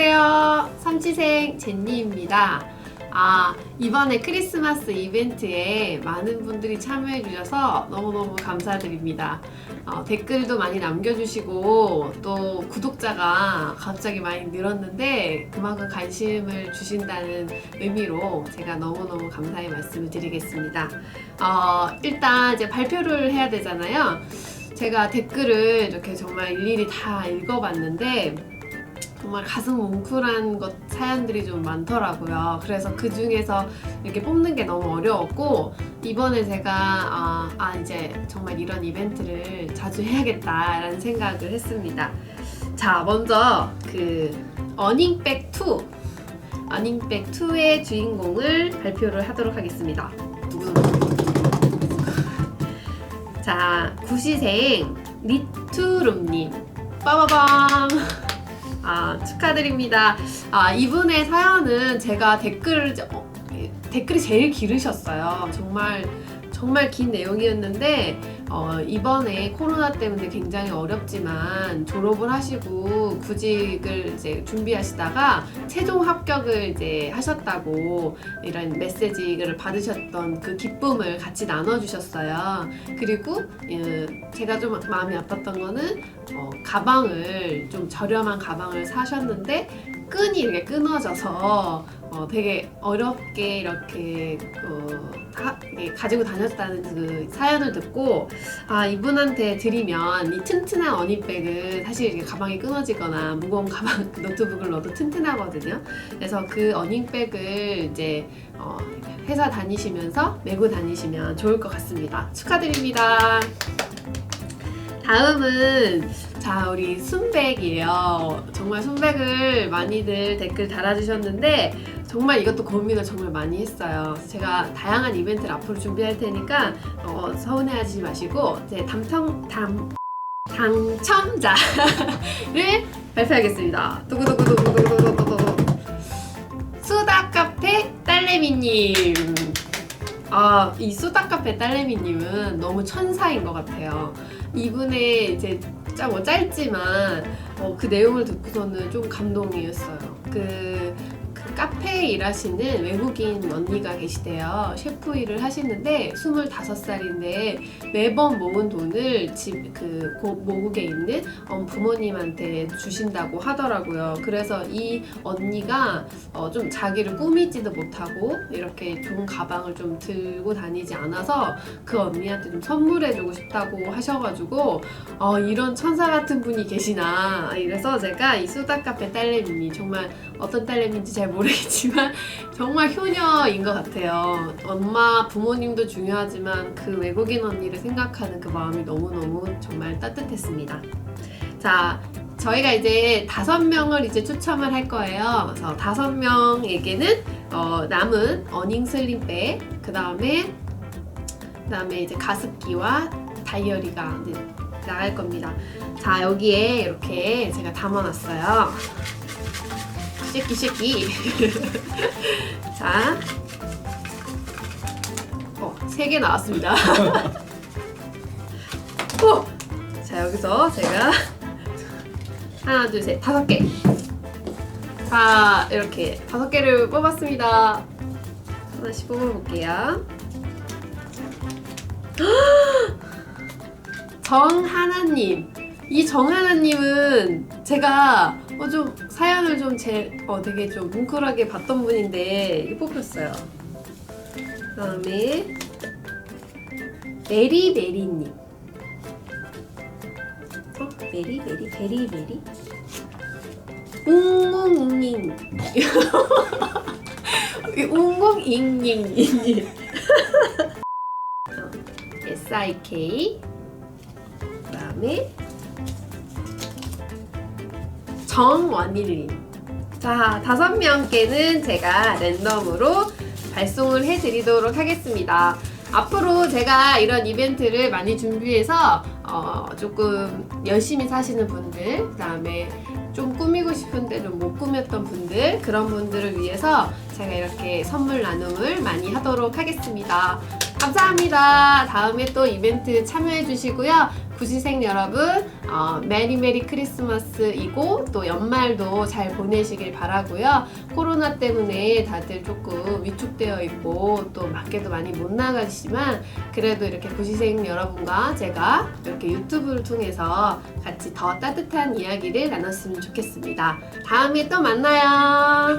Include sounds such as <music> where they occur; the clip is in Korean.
안녕하세요. 삼치생 제니입니다. 아, 이번에 크리스마스 이벤트에 많은 분들이 참여해 주셔서 너무너무 감사드립니다. 어, 댓글도 많이 남겨주시고 또 구독자가 갑자기 많이 늘었는데 그만큼 관심을 주신다는 의미로 제가 너무너무 감사의 말씀을 드리겠습니다. 어, 일단 이제 발표를 해야 되잖아요. 제가 댓글을 이렇게 정말 일일이 다 읽어봤는데 정말 가슴 뭉클한 것 사연들이 좀 많더라고요. 그래서 그 중에서 이렇게 뽑는 게 너무 어려웠고 이번에 제가 아, 아, 이제 정말 이런 이벤트를 자주 해야겠다라는 생각을 했습니다. 자 먼저 그 어닝백 2 어닝백 2의 주인공을 발표를 하도록 하겠습니다. 자 구시생 리투룸님 빠바밤 아 축하드립니다. 아 이분의 사연은 제가 댓글을 어, 댓글이 제일 길으셨어요. 정말 정말 긴 내용이었는데 어, 이번에 코로나 때문에 굉장히 어렵지만 졸업을 하시고 구직을 이제 준비하시다가 최종 합격을 이제 하셨다고 이런 메시지를 받으셨던 그 기쁨을 같이 나눠주셨어요. 그리고 어, 제가 좀 마음이 아팠던 거는 어, 가방을 좀 저렴한 가방을 사셨는데 끈이 이렇게 끊어져서 어, 되게 어렵게 이렇게 어, 하- 이게 가지고 다녔다는 그 사연을 듣고 아 이분한테 드리면 이 튼튼한 어니백은 사실 이렇게 가방이 끊어지거나 무거운 <laughs> 가방 노트북을 넣어도 튼튼하거든요. 그래서 그 어닝백을 이제 어, 회사 다니시면서 메고 다니시면 좋을 것 같습니다. 축하드립니다. 다음은 자 우리 순백이에요. 정말 순백을 많이들 댓글 달아주셨는데 정말 이것도 고민을 정말 많이 했어요. 제가 다양한 이벤트를 앞으로 준비할 테니까 어, 서운해하지 마시고 제 당첨 당 당첨자를 <laughs> 발표하겠습니다. 두구두구두구두구두구두구 수다 카페 딸내미님. 아, 이 수다 카페 딸내미님은 너무 천사인 것 같아요. 이분의 이제 짜- 뭐 짧지만 어, 그 내용을 듣고서는 좀 감동이었어요. 그, 그 카페에 일하시는 외국인 언니가 계시대요. 셰프 일을 하시는데 25살인데 매번 모은 돈을 집 그 모국에 있는 어, 부모님한테 주신다고 하더라고요. 그래서 이 언니가 어, 좀 자기를 꾸미지도 못하고 이렇게 좋은 가방을 좀 들고 다니지 않아서 그 언니한테 좀 선물해주고 싶다고 하셔가지고 어, 이런 천사 같은 분이 계시나 이래서 제가 이 수다 카페 딸내미니 정말 어떤 딸내미인지 잘 모르 겠지만 <laughs> 정말 효녀인 것 같아요. 엄마 부모님도 중요하지만 그 외국인 언니를 생각하는 그 마음이 너무너무 정말 따뜻했습니다. 자, 저희가 이제 다섯 명을 이제 추첨을 할 거예요. 그래서 다섯 명에게는 어, 남은 어닝 슬림백, 그 다음에 그 다음에 이제 가습기와 다이어리가 이제 나갈 겁니다. 자, 여기에 이렇게 제가 담아놨어요. 쉐끼 쉐끼. <laughs> 자, 어, 세개 나왔습니다. 오! <laughs> 자, 여기서 제가 하나, 둘, 셋, 다섯 개. 자, 이렇게 다섯 개를 뽑았습니다. 하나씩 뽑아볼게요. <gasps> 정하나님. 이 정하나님은 제가 어, 좀 사연을 좀 제, 어, 되게 좀 뭉클하게 봤던 분인데 뽑혔어요. 그 다음에 메리메리님. 어? 메리메리? 베리베리? 웅웅잉잉. <laughs> 웅웅잉잉잉. <laughs> SIK. 그 다음에 정원일님. 자, 다섯 명께는 제가 랜덤으로 발송을 해드리도록 하겠습니다. 앞으로 제가 이런 이벤트를 많이 준비해서 어, 조금 열심히 사시는 분들, 그 다음에 좀 꾸미고 싶은데 좀 못 꾸몄던 분들, 그런 분들을 위해서 제가 이렇게 선물 나눔을 많이 하도록 하겠습니다. 감사합니다. 다음에 또 이벤트 참여해 주시고요. 구시생 여러분, 어, 메리 메리 크리스마스이고 또 연말도 잘 보내시길 바라고요. 코로나 때문에 다들 조금 위축되어 있고 또 밖에도 많이 못 나가시지만 그래도 이렇게 구시생 여러분과 제가 이렇게 유튜브를 통해서 같이 더 따뜻한 이야기를 나눴으면 좋겠습니다. 다음에 또 만나요.